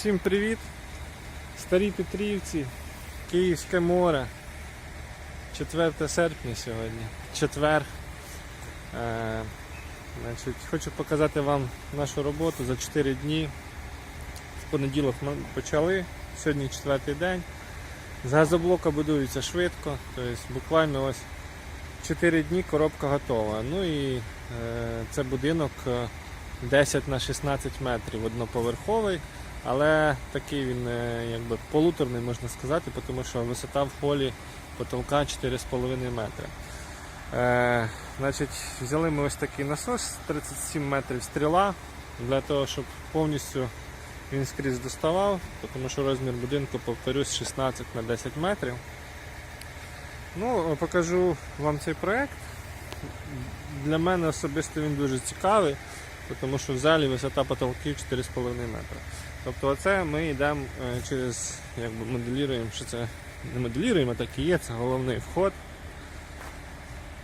Всім привіт! Старі Петрівці, Київське море. 4 серпня сьогодні. Четвер. Е, значить, хочу показати вам нашу роботу за 4 дні. В понеділок ми почали, сьогодні четвертий день. З газоблока будується швидко, тобто буквально ось 4 дні коробка готова. Ну і е, це будинок е, 10 на 16 метрів одноповерховий. Але такий він е, якби полуторний, можна сказати, тому що висота в холі потолка 4,5 метри. Е, значить, взяли ми ось такий насос 37 метрів стріла для того, щоб повністю він скрізь доставав, тому що розмір будинку, повторюсь, 16 на 10 метрів. Ну, покажу вам цей проект. Для мене особисто він дуже цікавий, тому що в залі висота потолків 4,5 метри. Тобто оце ми йдемо е, через, якби моделюємо, що це не моделюємо, а так і є, це головний вход.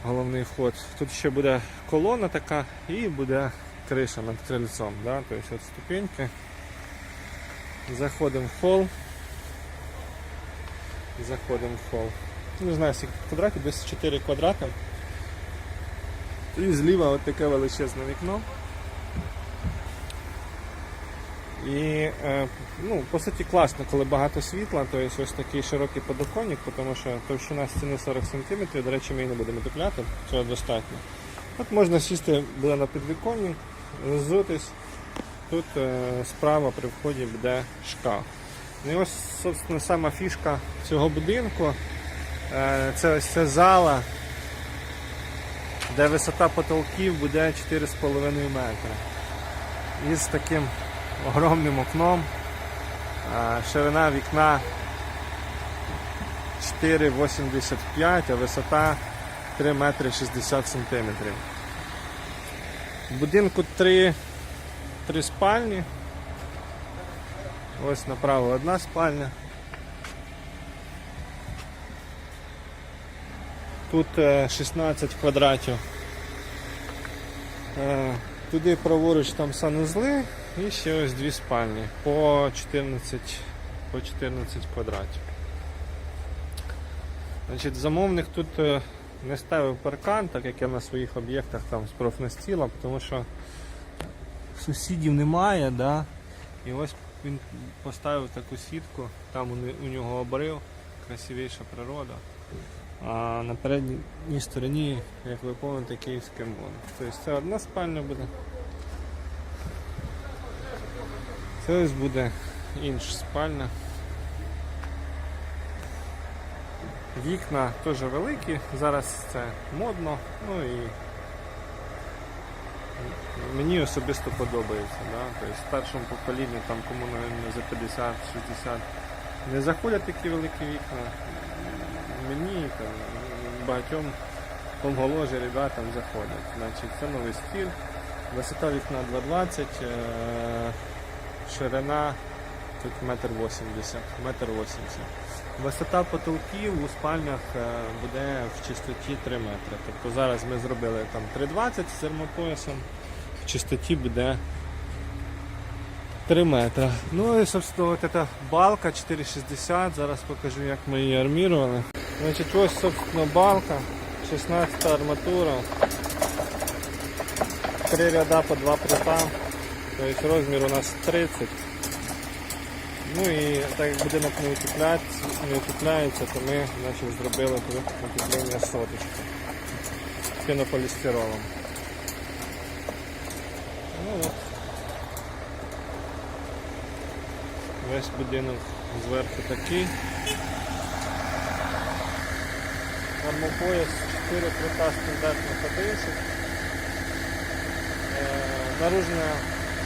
Головний вход. Тут ще буде колона така і буде криша над крильцом. Да? Тобто от ступеньки. Заходимо в хол. Заходимо в хол. Не знаю, скільки квадратів, десь 4 квадрати. І зліва от таке величезне вікно. І е, ну, по суті класно, коли багато світла, то є ось такий широкий подоконник, тому що товщина стіни 40 см, до речі, ми її не будемо тепляти, цього достатньо. От можна сісти буде на підвіконник, роззутись. Тут е, справа при вході буде шкаф. Ну і ось, собственно, сама фішка цього будинку. Е, це ось ця зала, де висота потолків буде 4,5 метри. Із таким огромним окном. Ширина вікна 4,85, а висота 3 метри 60 сантиметрів. В будинку 3, 3 спальні. Ось направо одна спальня. Тут е, 16 квадратів. Е, Туди праворуч там санузли і ще ось дві спальні по 14, по 14 квадратів. Значить, Замовник тут е, не ставив паркан, так як я на своїх об'єктах там з профнастіла, тому що сусідів немає, да? і ось він поставив таку сітку, там у нього обрив, красивіша природа. А на передній стороні, як ви пам'ятаєте, київське море. Тобто це одна спальня буде. Це ось буде інша спальня. Вікна теж великі, зараз це модно, ну і мені особисто подобається. Да? Тобто в першому поколінні, там кому навіть за 50-60 не заходять такі великі вікна. Мені там, багатьом помголожі ребятам заходять. Значить, це новий стиль. Висота вікна 2,20, е, ширина тут метр 80, метр 80. Висота потолків у спальнях е, буде в чистоті 3 метри. Тобто зараз ми зробили там 3,20 з термопоясом, в чистоті буде 3 метри. Ну і собственно вот эта балка 4,60, зараз покажу як ми її армірували. Значить ось собственно балка, 16 арматура, три ряда по два прита, тобто розмір у нас 30. Ну і так як будинок не утепляється, не утепляється, то ми значить, зробили утеплення соточки пінополістиролом. Ну. Весь будинок зверху такий. Армопояс 4 плита стандартно по 10. Е, наружна,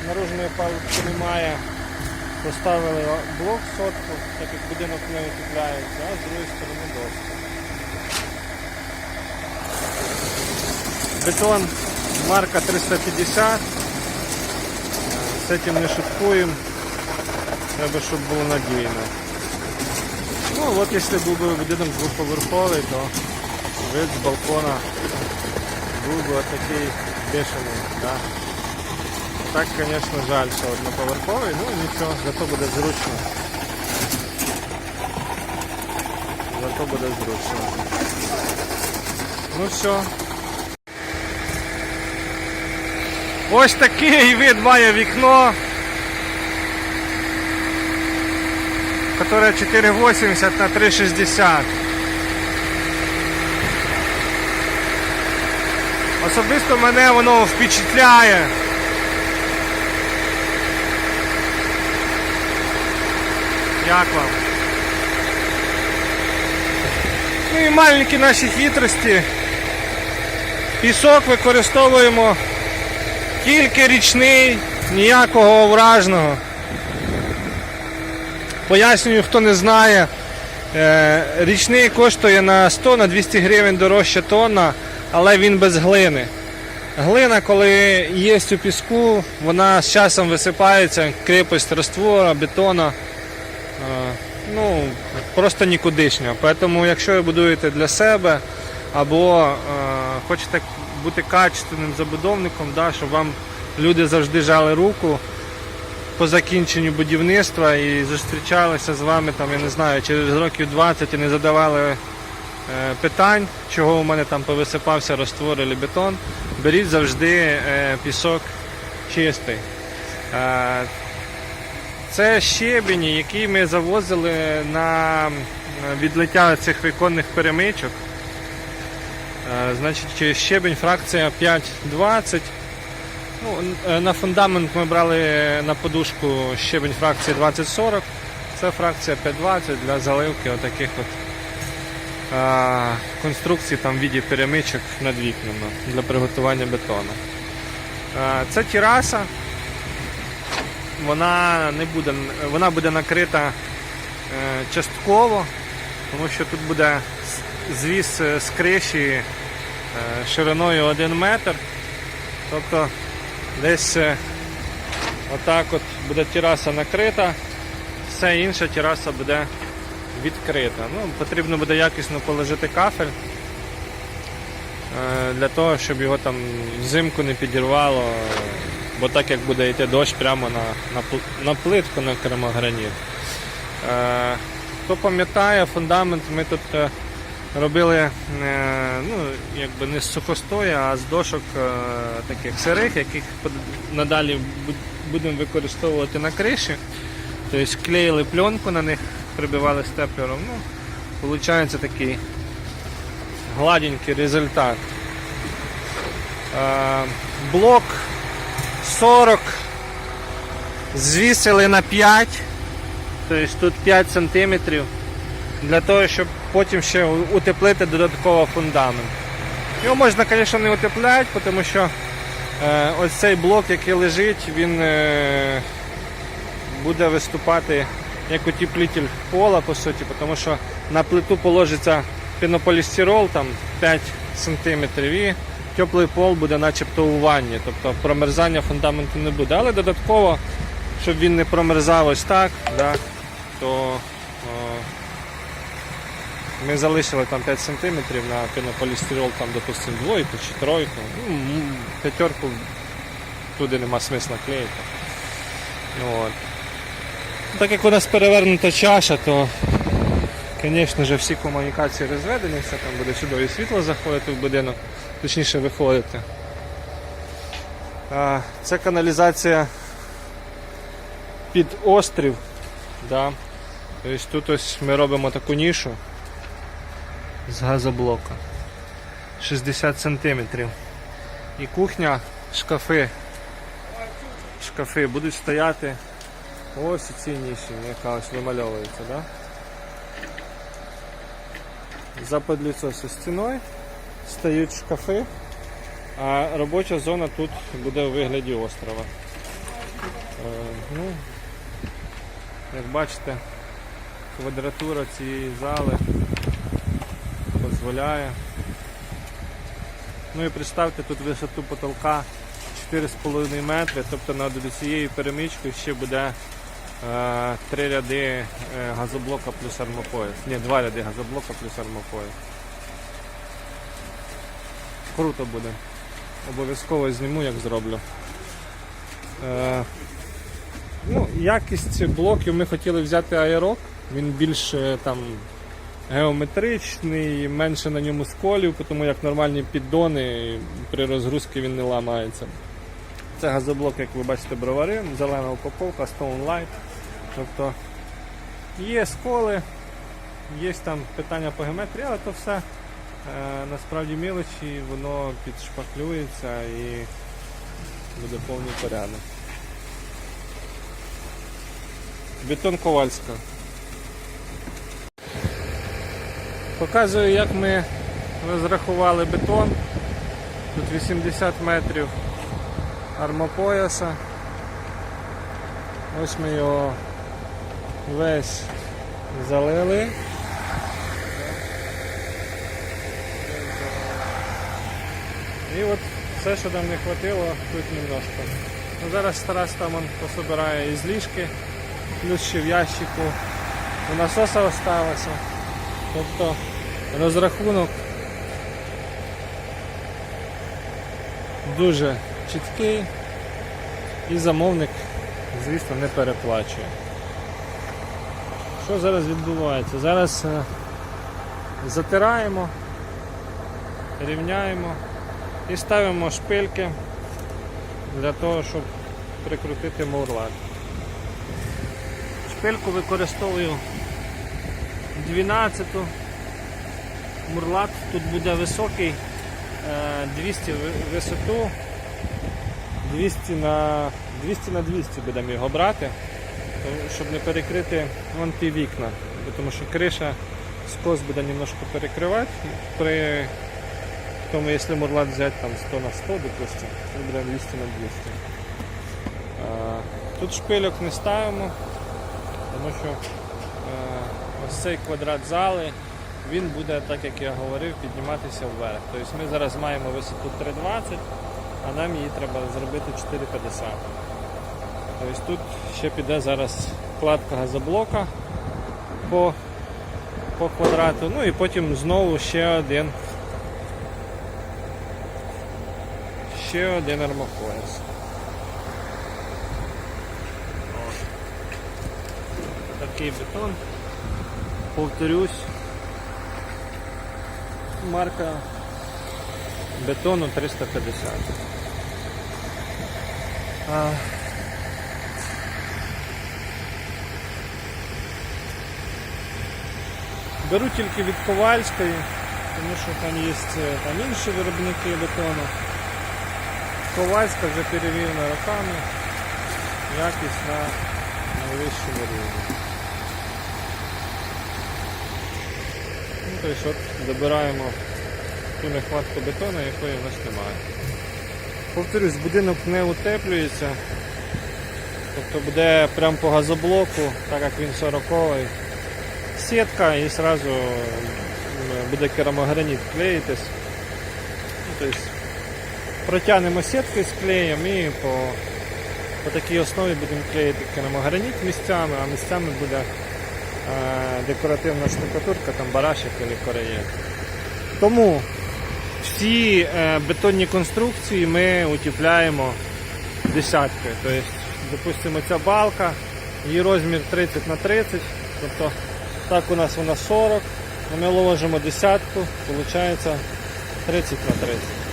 наружної палубки немає. Поставили блок сотку, так як будинок не утепляється, а з другої сторони доски. Бетон марка 350. Е, З цим не шуткуємо. Треба, щоб було надійно. Ну от якщо був би будинок двоповерховий, то вид з балкона був би такий бешений. Да? Так, звісно, жаль, що одноповерховий, ну нічого, зато буде зручно. Зато буде зручно. Ну все. Ось такий вид має вікно. Которое 4,80 на 3,60. Особисто мене воно впечатляє. Як вам? Ну і маленькі наші хитрості. Пісок використовуємо тільки річний, ніякого вражного. Пояснюю, хто не знає. Е, Річний коштує на 100 на 200 гривень дорожче тонна, але він без глини. Глина, коли є у піску, вона з часом висипається, крепость раствора, бетона. Ну, просто нікудишня. Тому якщо ви будуєте для себе або е, хочете бути качественним забудовником, да, щоб вам люди завжди жали руку по закінченню будівництва і зустрічалися з вами там, я не знаю, через років 20 і не задавали е, питань, чого у мене там повисипався раствор або бетон, беріть завжди е, пісок чистий. Е, це щебінь, який ми завозили на е, відлиття цих віконних перемичок. Е, Значить, щебінь фракція 5,20. Ну, е, на фундамент ми брали на подушку щебень фракції 2040. Це фракція 5,20 для заливки отаких от конструкцій там в віді перемичок над вікнами для приготування бетону. Це тераса. Вона не буде, вона буде накрита е, частково, тому що тут буде з- звіс е, з криші е, шириною 1 метр. Тобто десь отак от буде тераса накрита, все інша тераса буде відкрита. Ну, потрібно буде якісно положити кафель для того, щоб його там взимку не підірвало, бо так як буде йти дощ прямо на, на, плитку на керамограніт. Е, Хто пам'ятає, фундамент ми тут е, робили е, ну, якби не з сухостою, а з дошок е, таких сирих, яких надалі будемо використовувати на криші. Тобто клеїли пленку на них, прибивали степлером. Ну, Виходить такий гладенький результат. Е, Блок 40 звісили на 5, тобто тут 5 см для того, щоб потім ще утеплити додатково фундамент. Його можна, звісно, не утепляти, тому що е, ось цей блок, який лежить, він е, буде виступати як утеплитель пола, по суті, тому що на плиту положиться пінополістирол там 5 см і теплий пол буде начебто у ванні, тобто промерзання фундаменту не буде. Але додатково, щоб він не промерзав ось так, да, то о, ми залишили там 5 см на пінополістирол, там, допустимо, двойку чи тройку. Ну, п'ятерку туди нема смисла клеїти. Ну, От. Так як у нас перевернута чаша, то звісно ж всі комунікації розведені, все там буде чудове світло заходити в будинок, точніше виходити. Це каналізація під острів. Да. Тобто тут ось ми робимо таку нішу з газоблока 60 см. І кухня, шкафи. Шкафи будуть стояти ось у цій ніші, яка ось вимальовується. Да? За подліцо стіною стають шкафи, а робоча зона тут буде у вигляді острова. Е, ну, як бачите, квадратура цієї зали дозволяє. Ну і представте тут висоту потолка 4,5 метри, тобто над цією перемичкою ще буде е, три ряди е, газоблока плюс армопояс. Ні, два ряди газоблока плюс армопояс. Круто буде. Обов'язково зніму, як зроблю. Е, ну, якість блоків ми хотіли взяти аерок. Він більш е, там геометричний, менше на ньому сколів, тому як нормальні піддони, при розгрузці він не ламається. Це газоблок, як ви бачите, бровари, зелена упаковка, Stone Light. Тобто є сколи, є там питання по геометрії, але то все насправді мілочі, воно підшпаклюється і буде повний порядок. Бетон Ковальська. Показую, як ми розрахували бетон. Тут 80 метрів армопояса. Ось ми його весь залили. І от все, що нам не хватило, тут немножко. Ну, зараз Тарас там он пособирає із ліжки, плюс ще в ящику у насоса осталося. Тобто розрахунок дуже чіткий і замовник, звісно, не переплачує. Що зараз відбувається? Зараз е, затираємо, рівняємо і ставимо шпильки для того, щоб прикрутити мурлак. Шпильку використовую 12 мурлат тут буде високий е, 200 висоту. 200 на 200 на 200 будемо його брати щоб не перекрити вон ті вікна. Тому що криша скос буде немножко перекривати. При тому якщо мурлат взяти там 100 на 100 допустим буде 200 на 200 Е, тут шпильок не ставимо тому що е, ось цей квадрат зали він буде, так як я говорив, підніматися вверх. Тобто ми зараз маємо висоту 3,20, а нам її треба зробити 4,50. Тобто тут ще піде зараз кладка газоблока по, по квадрату, ну і потім знову ще один ще один армопояс. Такий бетон. Повторюсь, марка бетону 350. А, Беру тільки від Ковальської, тому що там є е, там інші виробники бетону. Ковальська вже перевірена роками, якість на найвищому рівні. Ну, тобто от добираємо ту нехватку бетону, якої в нас немає. Повторюсь, будинок не утеплюється. Тобто буде прямо по газоблоку, так як він 40-й. Сітка і одразу буде керамограніт клеїтись. Ну, протягнемо сітки з клеєм і по, по такій основі будемо клеїти керамограніт місцями, а місцями буде е, декоративна штукатурка, там барашек або кореєр. Тому всі е, бетонні конструкції ми утепляємо десяткою. Тобто, допустимо, ця балка, її розмір 30 на 30, тобто так у нас вона 40, ми ложимо десятку, виходить 30 на 30.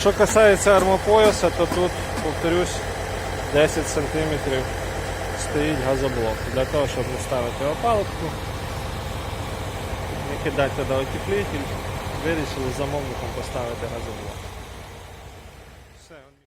Що касається армопояса, то тут, повторюсь, 10 см стоїть газоблок. Для того, щоб не ставити опалубку, не кидати туди утеплитель, вирішили замовником поставити газоблок.